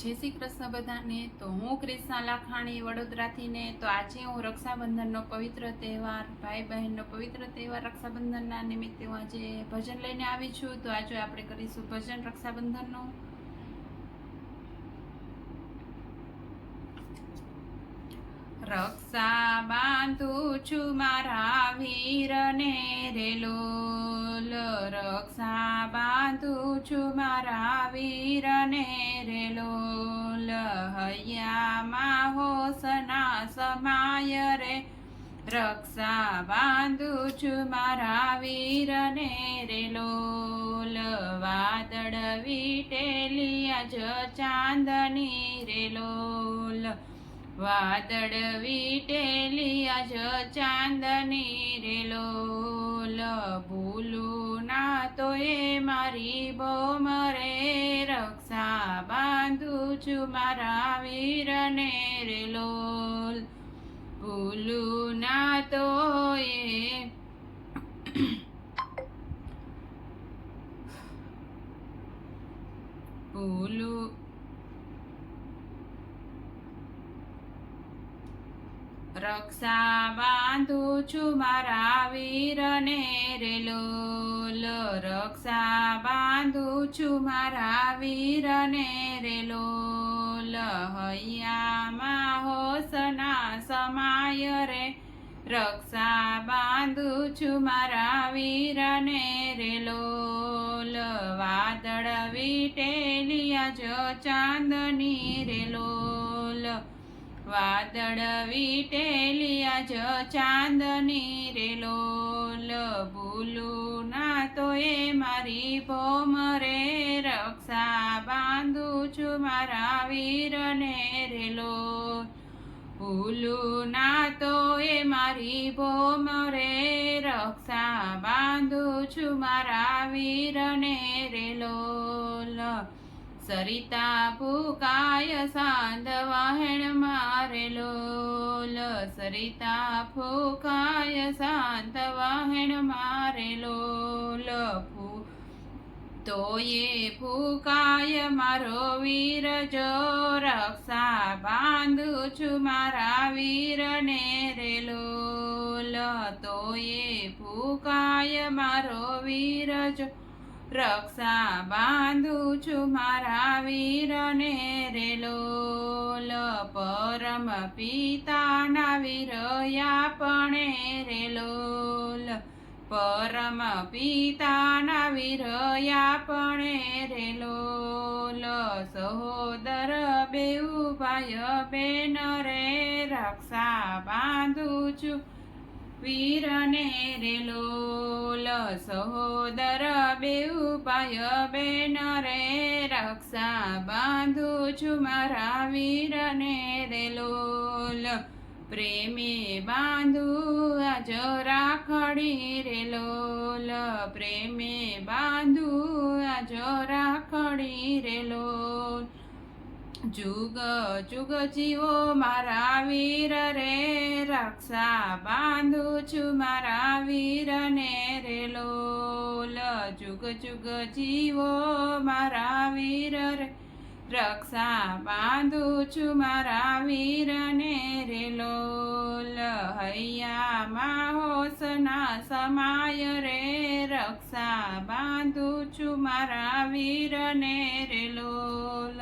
જય શ્રી કૃષ્ણ બધાને. તો હું ક્રિષ્ના લાખાણી વડોદરાથી ને તો આજે હું રક્ષાબંધનનો પવિત્ર તહેવાર ભાઈ બહેનનો પવિત્ર તહેવાર રક્ષાબંધનના નિમિત્તે હું આજે ભજન લઈને આવી છું. તો આજે આપણે કરીશું ભજન રક્ષાબંધનનું. રક્ષા બાંધું છું મારા વીરને રે લોલ રક્ષા બાંધું છું મારા વીરને રેલો લહૈયામાં હૈયામાં હોસના સમાય રે. રક્ષા બાંધું છું મારા વીરને રેલો વાદળ વીટેલી જ ચાંદની રેલો વાદળ વીટેલી જ ચાંદની રે એ મારી બોમ રે રક્ષા બાંધું છું મારા વીરને રે લોલ. ભૂલું ના તો એ ભૂલું રક્ષા બાંધું છું મારા વીરને રે લોલ. રક્ષા બાંધું છું મારા વીરને રે લોલ. હૈયામાં હોસના સમાય રે. રક્ષા બાંધું છું મારા વીરને રે લોલ. વાદળ વીટેલિયા જો ચાંદની રે લોલ. વાદળ વીટેલિયા જ ચાંદની રે લોલ ભૂલું ના તો એ મારી ભોમ રે. રક્ષા બાંધું છું મારા વીરને રે લોલ ભૂલું ના તો એ મારી ભોમ રે. રક્ષા બાંધું છું મારા વીરને રે લોલ સરિતા ફૂકાય સાંધ વાહેણ મારેલો સરિતા ફૂકાય સાંત વાહેણ મારેલો ફૂ તો એ ફૂકાય મારો વીર. જો રક્ષા બાંધું છું મારા વીરને ને રેલો તો એ ફૂકાય મારો વીર. જો રક્ષા બાંધું છું મારા વીરને રે લોલ પરમ પિતાના વીરયા પણ રે લોલ પરમ પિતાના વીરયા પણ રે લોલ સહોદર બેઉ ભાઈ બેન રે રક્ષા બાંધું છું વીરને રે લોલ સહોદર બેઉ પાય બેન રે રક્ષા બાંધું છું મારા વીરને રે લોલ. પ્રેમે બાંધું આજ રાખડી રે લોલ. પ્રેમે બાંધું આજ રાખડી રે લોલ. જુગ જુગ જીવો મારા વીર રે રક્ષા બાંધું છું મારા વીરને રેલો જુગ જુગ જીવો મારા વીર રે. રક્ષા બાંધું છું મારા વીરને રેલો હૈયામાં હોસના સમાય રે. રક્ષા બાંધું છું મારા વીરને ને લોલ.